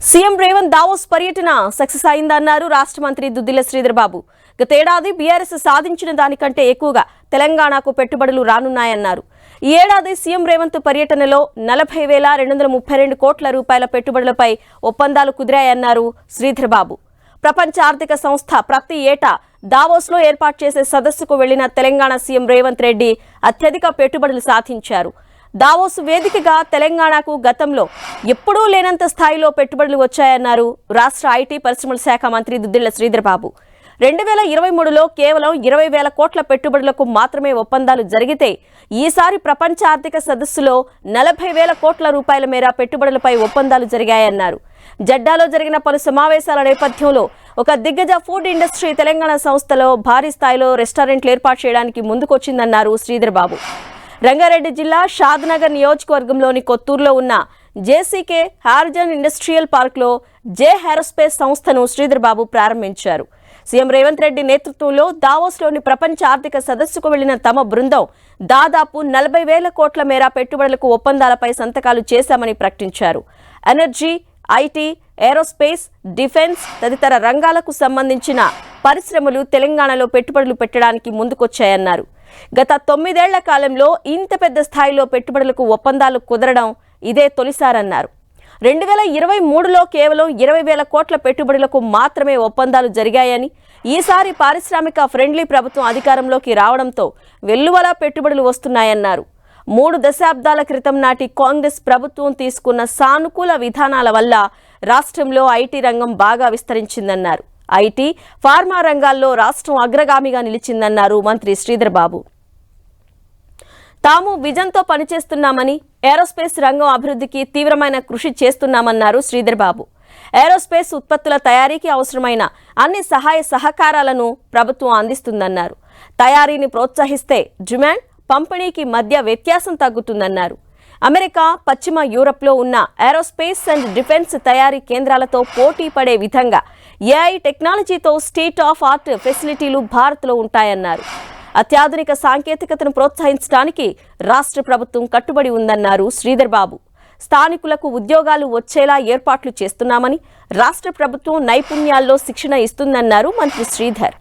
CM Revanth Davos పర్యటన success అయిందన్నారు రాష్ట్ర మంత్రి దుద్దిల శ్రీధర్ బాబు గతేడాది బీఆర్ఎస్ సాధించిన దానికంటే ఎక్కువగా తెలంగాణకు పెట్టుబడులు రానున్నాయన్నారు. ఈ ఏడాది సీఎం రేవంత్ పర్యటనలో నలభై వేల రెండు వందల ముప్పై రెండు కోట్ల రూపాయల పెట్టుబడులపై ఒప్పందాలు కుదిరాయన్నారు శ్రీధర్ బాబు ప్రపంచ ఆర్థిక సంస్థ ప్రతి ఏటా దావోస్లో ఏర్పాటు చేసే సదస్సుకు వెళ్ళిన తెలంగాణ సీఎం రేవంత్ రెడ్డి అత్యధిక పెట్టుబడులు సాధించారు. దావోస్ వేదికగా తెలంగాణకు గతంలో ఎప్పుడూ లేనంత స్థాయిలో పెట్టుబడులు వచ్చాయన్నారు రాష్ట్ర ఐటీ పరిశ్రమల శాఖ మంత్రి దుద్దిళ్ళ శ్రీధర్ బాబు రెండు వేల ఇరవై మూడులో కేవలం ఇరవై వేల కోట్ల పెట్టుబడులకు మాత్రమే ఒప్పందాలు జరిగితే ఈసారి ప్రపంచ ఆర్థిక సదస్సులో నలభై వేల కోట్ల రూపాయల మేర పెట్టుబడులపై ఒప్పందాలు జరిగాయన్నారు. జడ్డాలో జరిగిన పలు సమావేశాల నేపథ్యంలో ఒక దిగ్గజ ఫుడ్ ఇండస్ట్రీ తెలంగాణ సంస్థలో భారీ స్థాయిలో రెస్టారెంట్లు ఏర్పాటు చేయడానికి ముందుకొచ్చిందన్నారు శ్రీధర్ బాబు రంగారెడ్డి జిల్లా షాద్నగర్ నియోజకవర్గంలోని కొత్తూరులో ఉన్న జేసీకే హార్జన్ ఇండస్ట్రియల్ పార్క్లో జే ఏరోస్పేస్ సంస్థను శ్రీధర్ బాబు ప్రారంభించారు. సీఎం రేవంత్ రెడ్డి నేతృత్వంలో దావోస్లోని ప్రపంచ ఆర్థిక సదస్సుకు వెళ్ళిన తమ బృందం దాదాపు నలభై వేల కోట్ల మేర పెట్టుబడులకు ఒప్పందాలపై సంతకాలు చేశామని ప్రకటించారు. ఎనర్జీ ఐటీ ఏరోస్పేస్ డిఫెన్స్ తదితర రంగాలకు సంబంధించిన పరిశ్రమలు తెలంగాణలో పెట్టుబడులు పెట్టడానికి ముందుకొచ్చాయన్నారు. గత తొమ్మిదేళ్ళ కాలంలో ఇంత పెద్ద స్థాయిలో పెట్టుబడులకు ఒప్పందాలు కుదరడం ఇదే తొలిసారన్నారు. రెండు వేల ఇరవై మూడులో కేవలం ఇరవై వేల కోట్ల పెట్టుబడులకు మాత్రమే ఒప్పందాలు జరిగాయని ఈసారి పారిశ్రామిక ఫ్రెండ్లీ ప్రభుత్వం అధికారంలోకి రావడంతో వెల్లువలా పెట్టుబడులు వస్తున్నాయన్నారు. మూడు దశాబ్దాల క్రితం నాటి కాంగ్రెస్ ప్రభుత్వం తీసుకున్న సానుకూల విధానాల వల్ల రాష్ట్రంలో ఐటీ రంగం బాగా విస్తరించిందన్నారు. ఐటీ ఫార్మా రంగాల్లో రాష్ట్రం అగ్రగామిగా నిలిచిందన్నారు మంత్రి శ్రీధర్ బాబు. తాము విజన్తో పనిచేస్తున్నామని ఏరోస్పేస్ రంగం అభివృద్ధికి తీవ్రమైన కృషి చేస్తున్నామన్నారు శ్రీధర్ బాబు. ఏరోస్పేస్ ఉత్పత్తుల తయారీకి అవసరమైన అన్ని సహాయ సహకారాలను ప్రభుత్వం అందిస్తుందన్నారు. తయారీని ప్రోత్సహిస్తే డిమాండ్ పంపిణీకి మధ్య వ్యత్యాసం తగ్గుతుందన్నారు. అమెరికా పశ్చిమ యూరప్లో ఉన్న ఏరోస్పేస్ అండ్ డిఫెన్స్ తయారీ కేంద్రాలతో పోటీ పడే విధంగా ఏఐ టెక్నాలజీతో స్టేట్ ఆఫ్ ఆర్ట్ ఫెసిలిటీలు భారత్లో ఉంటాయన్నారు. అత్యాధునిక సాంకేతికతను ప్రోత్సహించడానికి రాష్ట్ర ప్రభుత్వం కట్టుబడి ఉందన్నారు శ్రీధర్ బాబు. స్థానికులకు ఉద్యోగాలు వచ్చేలా ఏర్పాట్లు చేస్తున్నామని రాష్ట్ర ప్రభుత్వం నైపుణ్యాల్లో శిక్షణ ఇస్తుందన్నారు మంత్రి శ్రీధర్.